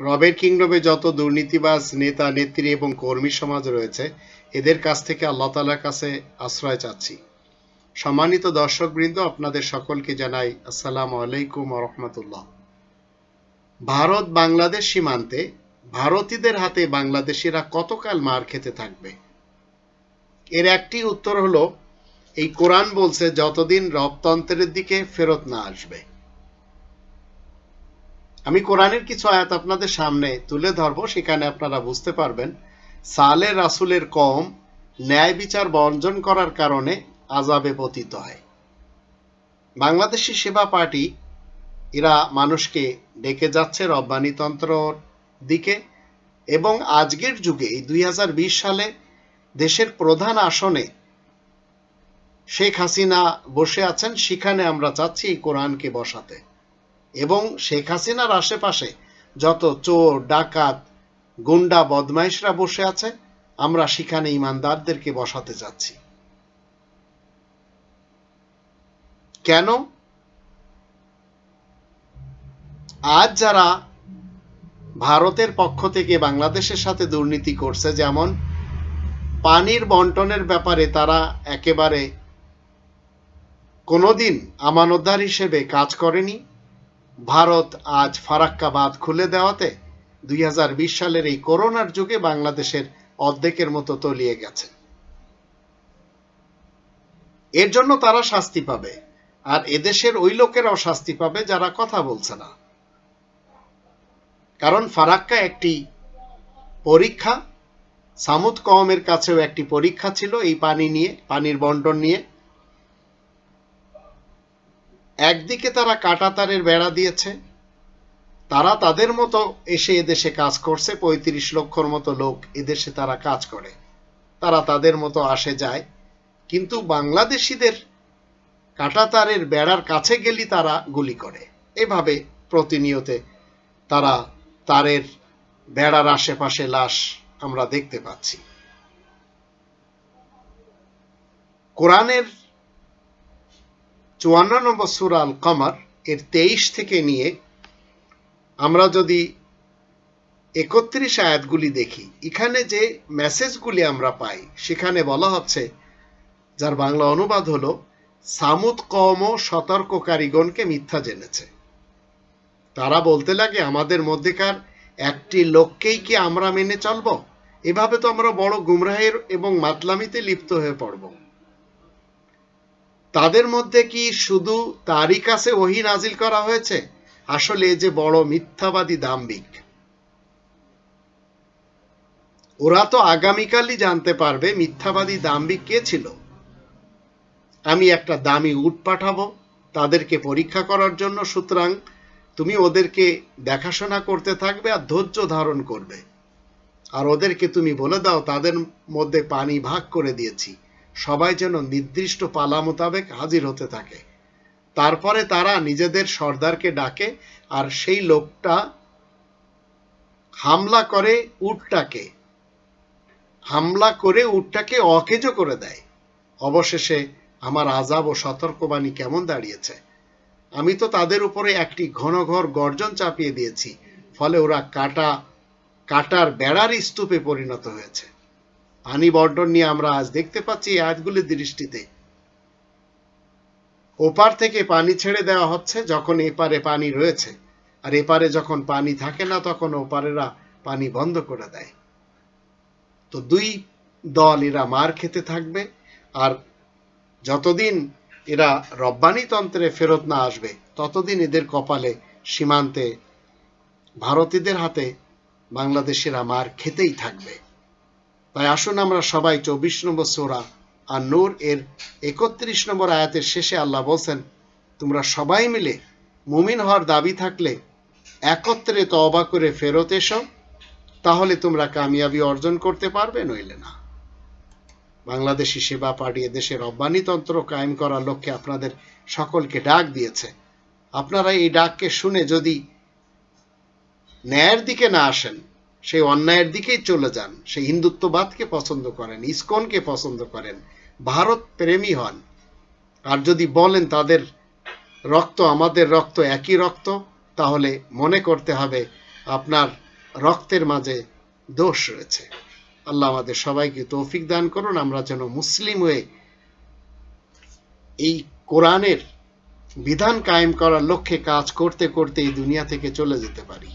রবের কিংডমে যত দুর্নীতিবাজ নেতা, নেত্রী এবং কর্মী সমাজ রয়েছে, এদের কাছ থেকে আল্লাহ তালার কাছে আশ্রয় চাচ্ছি। সম্মানিত দর্শকবৃন্দ, আপনাদের সকলকে জানাই আসসালামু আলাইকুম রহমতুল্লাহ। ভারত বাংলাদেশ সীমান্তে ভারতীয়দের হাতে বাংলাদেশিরা কতকাল মার খেতে থাকবে? এর একটি উত্তর হলো, এই কোরআন বলছে, যতদিন রবতন্ত্রের দিকে ফেরত না আসবে। আমি কোরআনের কিছু আয়াত আপনাদের সামনে তুলে ধরবো, সেখানে আপনারা বুঝতে পারবেন, সালে রাসুলের কম ন্যায় বিচার বর্জন করার কারণে আজাবে পতিত হয়। বাংলাদেশি সেবা পার্টি, এরা মানুষকে ডেকে যাচ্ছে রব্বানিতন্ত্রর দিকে এবং আজকের যুগে, এই দুই সালে দেশের প্রধান আসনে শেখ হাসিনা বসে আছেন, সেখানে আমরা চাচ্ছি কোরআনকে বসাতে। এবং শেখ হাসিনার আশেপাশে যত চোর, ডাকাত, গুন্ডা, বদমাইশরা বসে আছে, আমরা সেখানে ইমানদারদেরকে বসাতে যাচ্ছি। কেন? আজ যারা ভারতের পক্ষ থেকে বাংলাদেশের সাথে দুর্নীতি করছে, যেমন পানির বন্টনের ব্যাপারে তারা একেবারে কোনোদিন আমানতদার হিসেবে কাজ করেনি ভারত আজ ফারাক্কা বাঁধ খুলে দেওয়াতে দুই সালের এই করোনার যুগে বাংলাদেশের অর্ধেকের মতো তলিয়ে গেছে। এর জন্য তারা শাস্তি পাবে, আর এদেশের ওই লোকেরাও শাস্তি পাবে যারা কথা বলছে না। কারণ ফারাক্কা একটি পরীক্ষা, সামুদ কওমের কাছেও একটি পরীক্ষা ছিল এই পানি নিয়ে, পানির বন্টন নিয়ে। একদিকে তারা কাটাতারের বেড়া দিয়েছে, তারা তাদের মতো এসে এদেশে কাজ করছে, পঁয়ত্রিশ লক্ষর মতো লোক এদেশে তারা কাজ করে। তারা তাদের মতো আসে যায়, কিন্তু বাংলাদেশিদের কাটাতারের বেড়ার কাছে গেলি তারা গুলি করে। এভাবে প্রতিনিয়তে তারা তারের বেড়ার আশেপাশে লাশ আমরা দেখতে পাচ্ছি। কোরআনের চুয়ান্ন নম্বর সুরা আল কমার এর তেইশ থেকে নিয়ে আমরা যদি একত্রিশ আয়াতগুলি দেখি, এখানে যে মেসেজগুলি আমরা পাই, সেখানে বলা হচ্ছে, যার বাংলা অনুবাদ হলো, সামুদ কম সতর্ককারীগণকে মিথ্যা জেনেছে। তারা বলতে লাগে, আমাদের মধ্যেকার একটি লোককেই কি আমরা মেনে চলব? এভাবে তো আমরা বড় গুমরাহের এবং মাতলামিতে লিপ্ত হয়ে পড়ব। তাদের মধ্যে কি শুধু তারই কাছে ওহি নাজিল করা হয়েছে? আসলে যে বড় মিথ্যাবাদী দাম্বিক ওরা তো আগামীকালই জানতে পারবে মিথ্যাবাদী দাম্বিক কে ছিল। আমি একটা দামি উট পাঠাবো, তাদেরকে পরীক্ষা করার জন্য, সুতরাং তুমি ওদেরকে দেখাশোনা করতে থাকবে আর ধৈর্য ধারণ করবে। আর ওদেরকে তুমি বলে দাও, তাদের মধ্যে পানি ভাগ করে দিয়েছি। সবাই যেন নির্দিষ্ট পালা মোতাবেক হাজির হতে থাকে। তারপরে তারা নিজেদের সর্দারকে ডাকে আর সেই লোকটা হামলা করে উটটাকে। হামলা করে উটটাকে অকেজ করে দেয়। অবশেষে আমার আজাব ও সতর্কবাণী কেমন দাঁড়িয়েছে? আমি তো তাদের উপরে একটি ঘন ঘর গর্জন চাপিয়ে দিয়েছি, ফলে ওরা কাটা, কাটার বেড়ার স্তূপে পরিণত হয়েছে। পানি বন্টন নিয়ে আমরা আজ দেখতে পাচ্ছি এই আয়াতগুলির দৃষ্টিতে। ওপার থেকে পানি ছেড়ে দেওয়া হচ্ছে যখন এপারে পানি রয়েছে। আর এপারে যখন পানি থাকে না, তখন ওপারেরা পানি বন্ধ করে দেয়। তো দুই দল এরা মার খেতে থাকবে, আর যতদিন এরা রব্বানিতন্ত্রে ফেরত না আসবে, ততদিন এদের কপালে সীমান্তে ভারতীয়দের হাতে বাংলাদেশেরা মার খেতেই থাকবে। তাই আসুন আমরা সবাই চব্বিশ নম্বর সোরা আর নূর এর একত্রিশ নম্বর আয়াতের শেষে আল্লাহ বলছেন, তোমরা সবাই মিলে মুমিন হওয়ার দাবি থাকলে একত্রে তবা করে ফেরত এসো, তাহলে তোমরা কামিয়াবি অর্জন করতে পারবে নইলে না। বাংলাদেশি সেবা পার্টি দেশের রব্বানিতন্ত্র কায়েম করার লক্ষ্যে আপনাদের সকলকে ডাক দিয়েছে। আপনারা এই ডাককে শুনে যদি ন্যায়ের দিকে না আসেন সেই অন্যায়ের দিকেই চলে যান। সেই হিন্দুত্ববাদকে পছন্দ করেন, ইসকনকে পছন্দ করেন, ভারত প্রেমী হন। আর যদি বলেন তাদের রক্ত, আমাদের রক্ত একই রক্ত, তাহলে মনে করতে হবে আপনার রক্তের মাঝে দোষ রয়েছে। আল্লাহ আমাদের সবাইকে তৌফিক দান করুন। আমরা যেন মুসলিম হয়ে এই কোরআনের বিধান কায়েম করার লক্ষ্যে কাজ করতে করতে এই দুনিয়া থেকে চলে যেতে পারি।